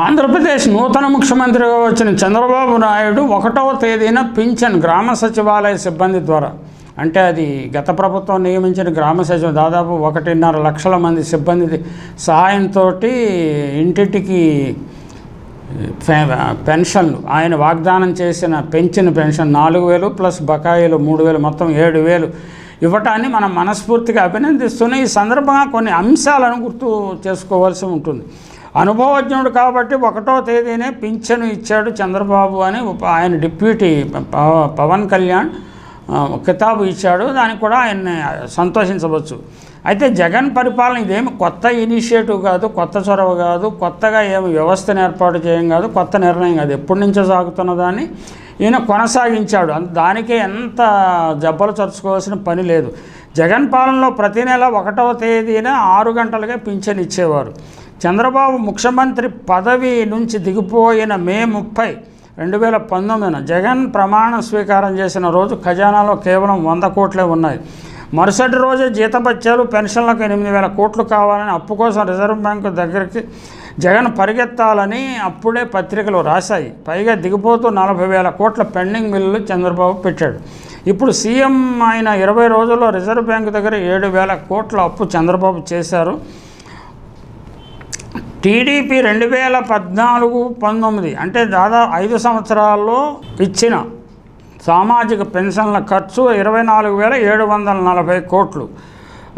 ఆంధ్రప్రదేశ్ నూతన ముఖ్యమంత్రిగా వచ్చిన చంద్రబాబు నాయుడు ఒకటవ తేదీన పింఛన్ గ్రామ సచివాలయ సిబ్బంది ద్వారా అంటే అది గత ప్రభుత్వం నియమించిన గ్రామ సచివ దాదాపు ఒకటిన్నర లక్షల మంది సిబ్బంది సహాయంతో ఇంటింటికి పెన్షన్లు ఆయన వాగ్దానం చేసిన పెంచిన పెన్షన్ నాలుగు వేలు ప్లస్ బకాయిలు మూడు వేలు మొత్తం ఏడు వేలు ఇవ్వటాన్ని మనం మనస్ఫూర్తిగా అభినందిస్తున్న ఈ సందర్భంగా కొన్ని అంశాలను గుర్తు చేసుకోవాల్సి ఉంటుంది. అనుభవజ్ఞుడు కాబట్టి ఒకటో తేదీనే పింఛను ఇచ్చాడు చంద్రబాబు అని ఆయన డిప్యూటీ పవన్ కళ్యాణ్ కితాబు ఇచ్చాడు. దానికి కూడా ఆయన్ని సంతోషించవచ్చు. అయితే జగన్ పరిపాలన ఇదేమి కొత్త ఇనిషియేటివ్ కాదు కొత్త చొరవ కాదు కొత్తగా ఏమి వ్యవస్థను ఏర్పాటు చేయం కాదు కొత్త నిర్ణయం కాదు. ఎప్పటి నుంచో సాగుతున్న దాన్ని ఈయన కొనసాగించాడు. అంత దానికే ఎంత జబ్బలు చరుచుకోవాల్సిన పని లేదు. జగన్ పాలనలో ప్రతి నెల ఒకటవ తేదీన ఆరు గంటలుగా పింఛన్ ఇచ్చేవారు. చంద్రబాబు ముఖ్యమంత్రి పదవి నుంచి దిగిపోయిన మే ముప్పై రెండు వేల పంతొమ్మిదిన జగన్ ప్రమాణ స్వీకారం చేసిన రోజు ఖజానాలో కేవలం వంద కోట్లే ఉన్నాయి. మరుసటి రోజే జీతభత్యాలు పెన్షన్లకు ఎనిమిది వేల కోట్లు కావాలని అప్పు కోసం రిజర్వ్ బ్యాంకు దగ్గరికి జగన్ పరిగెత్తాలని అప్పుడే పత్రికలు రాశాయి. పైగా దిగిపోతూ నలభై వేల కోట్ల పెండింగ్ బిల్లులు చంద్రబాబు పెట్టాడు. ఇప్పుడు సీఎం అయిన ఇరవై రోజుల్లో రిజర్వ్ బ్యాంకు దగ్గర ఏడు వేల కోట్ల అప్పు చంద్రబాబు చేశారు. టీడీపీ రెండు వేల పద్నాలుగు పంతొమ్మిది అంటే దాదాపు ఐదు సంవత్సరాల్లో ఇచ్చిన సామాజిక పెన్షన్ల ఖర్చు ఇరవై నాలుగు వేల ఏడు వందల నలభై కోట్లు.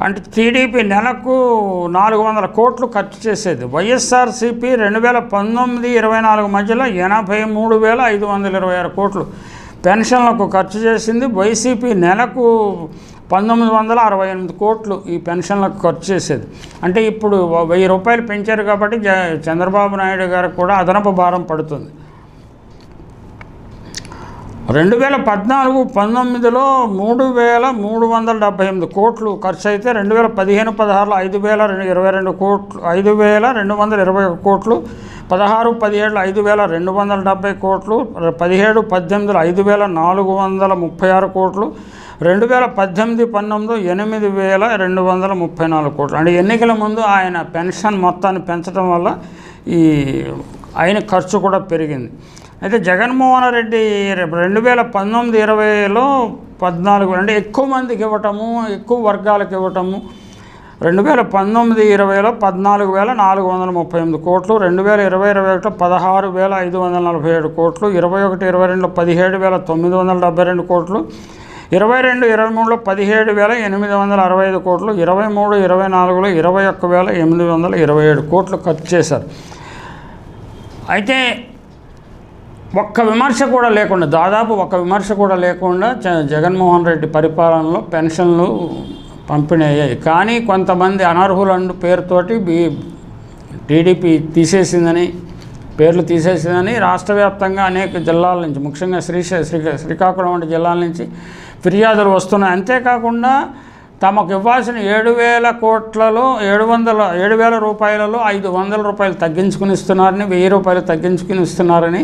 అంటే టీడీపీ నెలకు నాలుగు వందల కోట్లు ఖర్చు చేసేది. వైఎస్ఆర్సీపీ రెండు వేల పంతొమ్మిది ఇరవై నాలుగు మధ్యలో ఎనభై మూడు వేల ఐదు వందల ఇరవై ఆరు కోట్లు పెన్షన్లకు ఖర్చు చేసింది. వైసీపీ నెలకు పంతొమ్మిది వందల అరవై ఎనిమిది కోట్లు ఈ పెన్షన్లకు ఖర్చు చేసేది. అంటే ఇప్పుడు వెయ్యి రూపాయలు పెంచారు కాబట్టి జ చంద్రబాబు నాయుడు గారికి కూడా అదనపు భారం పడుతుంది. రెండు వేల పద్నాలుగు పంతొమ్మిదిలో మూడు వేల మూడు వందల డెబ్బై ఎనిమిది కోట్లు ఖర్చు అయితే రెండు వేల పదిహేను పదహారులో ఐదు వేల రెండు ఇరవై రెండు కోట్లు ఐదు వేల రెండు వందల ఇరవై ఒక కోట్లు పదహారు పదిహేడులో ఐదు వేల రెండు వందల డెబ్బై కోట్లు పదిహేడు పద్దెనిమిదిలో ఐదు వేల నాలుగు వందల ముప్పై ఆరు కోట్లు రెండు వేల పద్దెనిమిది పంతొమ్మిది ఎనిమిది వేల రెండు వందల ముప్పై నాలుగు కోట్లు. అంటే ఎన్నికల ముందు ఆయన పెన్షన్ మొత్తాన్ని పెంచడం వల్ల ఈ ఆయన ఖర్చు కూడా పెరిగింది. అయితే జగన్మోహన్ రెడ్డి రెండు వేల పంతొమ్మిది ఇరవైలో పద్నాలుగు అంటే ఎక్కువ మందికి ఇవ్వటము ఎక్కువ వర్గాలకు ఇవ్వటము రెండు వేల పంతొమ్మిది ఇరవైలో పద్నాలుగు వేల నాలుగు వందల ముప్పై ఎనిమిది కోట్లు రెండు వేల ఇరవై ఇరవై ఒకటిలో పదహారు వేల ఐదు వందల నలభై ఏడు కోట్లు ఇరవై ఒకటి ఇరవై రెండులో పదిహేడు వేల తొమ్మిది వందల డెబ్బై రెండు కోట్లు ఇరవై రెండు ఇరవై మూడులో పదిహేడు వేల ఎనిమిది వందల అరవై ఐదు కోట్లు ఇరవై మూడు ఇరవై నాలుగులో ఇరవై ఒక్క వేల ఎనిమిది వందల ఇరవై ఏడు కోట్లు ఖర్చు చేశారు. అయితే ఒక్క విమర్శ కూడా లేకుండా దాదాపు ఒక్క విమర్శ కూడా లేకుండా జ- జగన్మోహన్ రెడ్డి పరిపాలనలో పెన్షన్లు పంపిణీ అయ్యాయి. కానీ కొంతమంది అనర్హులండు పేరుతోటి బీ టీడీపీ తీసేసిందని పేర్లు తీసేసిందని రాష్ట్ర వ్యాప్తంగా అనేక జిల్లాల నుంచి ముఖ్యంగా శ్రీశ శ్రీ శ్రీకాకుళం వంటి జిల్లాల నుంచి ఫిర్యాదులు వస్తున్నాయి. అంతేకాకుండా తమకు ఇవ్వాల్సిన ఏడు వేల కోట్లలో ఏడు వందల ఏడు వేల రూపాయలలో ఐదు వందల రూపాయలు తగ్గించుకుని ఇస్తున్నారని వెయ్యి రూపాయలు తగ్గించుకుని ఇస్తున్నారని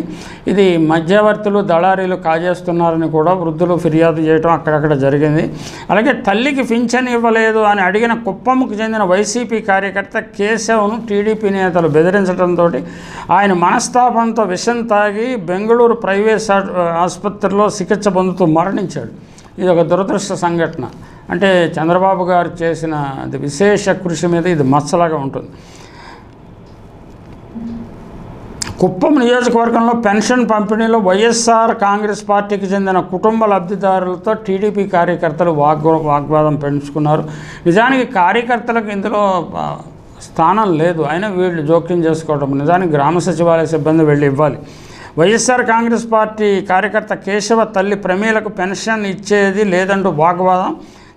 ఇది మధ్యవర్తులు దళారీలు కాజేస్తున్నారని కూడా వృద్ధులు ఫిర్యాదు చేయడం అక్కడక్కడ జరిగింది. అలాగే తల్లికి పింఛన్ ఇవ్వలేదు అని అడిగిన కుప్పంకు చెందిన వైసీపీ కార్యకర్త కేశవ్ను టీడీపీ నేతలు బెదిరించడంతో ఆయన మనస్తాపంతో విషం తాగి బెంగళూరు ప్రైవేట్ ఆసుపత్రిలో చికిత్స పొందుతూ మరణించాడు. ఇది ఒక దురదృష్ట సంఘటన. అంటే చంద్రబాబు గారు చేసిన విశేష కృషి మీద ఇది మచ్చలాగా ఉంటుంది. కుప్పం నియోజకవర్గంలో పెన్షన్ పంపిణీలో వైఎస్ఆర్ కాంగ్రెస్ పార్టీకి చెందిన కుటుంబ లబ్ధిదారులతో టీడీపీ కార్యకర్తలు వాగ్ వాగ్వాదం పెంచుకున్నారు. నిజానికి కార్యకర్తలకు ఇందులో స్థానం లేదు. అయినా వీళ్ళు జోక్యం చేసుకోవడం నిజానికి గ్రామ సచివాలయ సిబ్బంది వెళ్ళి ఇవ్వాలి. వైఎస్ఆర్ కాంగ్రెస్ పార్టీ కార్యకర్త కేశవ తల్లి ప్రమీలకు పెన్షన్ ఇచ్చేది లేదంటూ వాగ్వాదం.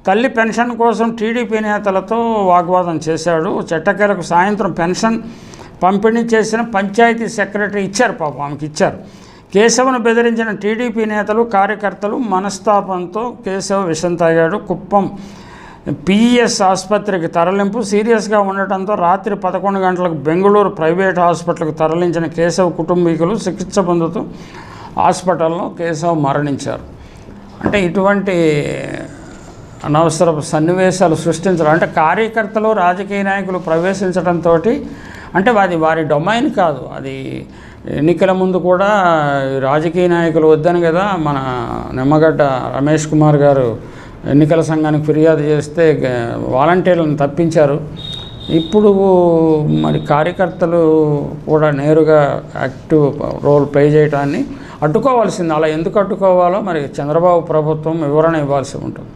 తల్లి పెన్షన్ కోసం టీడీపీ నేతలతో వాగ్వాదం చేశాడు. చెట్టకేలకు సాయంత్రం పెన్షన్ పంపిణీ చేసిన పంచాయతీ సెక్రటరీ ఇచ్చారు పాపం ఆమెకి ఇచ్చారు. కేశవను బెదిరించిన టీడీపీ నేతలు కార్యకర్తలు మనస్తాపంతో కేశవ విషం తాగాడు. కుప్పం పిఈఎస్ ఆసుపత్రికి తరలింపు సీరియస్గా ఉండటంతో రాత్రి పదకొండు గంటలకు బెంగళూరు ప్రైవేట్ హాస్పిటల్కు తరలించిన కేశవ్ కుటుంబీకులు చికిత్స పొందుతూ హాస్పిటల్లో కేశవ్ మరణించారు. అంటే ఇటువంటి అనవసరపు సన్నివేశాలు సృష్టించడం అంటే కార్యకర్తలు రాజకీయ నాయకులు ప్రవేశించడంతో అంటే అది వారి డొమైన్ కాదు. అది ఎన్నికల ముందు కూడా రాజకీయ నాయకులు వద్దని కదా మన నిమ్మగడ్డ రమేష్ కుమార్ గారు ఎన్నికల సంఘానికి ఫిర్యాదు చేస్తే వాలంటీర్లను తప్పించారు. ఇప్పుడు మరి కార్యకర్తలు కూడా నేరుగా యాక్టివ్ రోల్ ప్లే చేయడాన్ని అడ్డుకోవాల్సింది. అలా ఎందుకు అడ్డుకోవాలో మరి చంద్రబాబు ప్రభుత్వం వివరణ ఇవ్వాల్సి ఉంటుంది.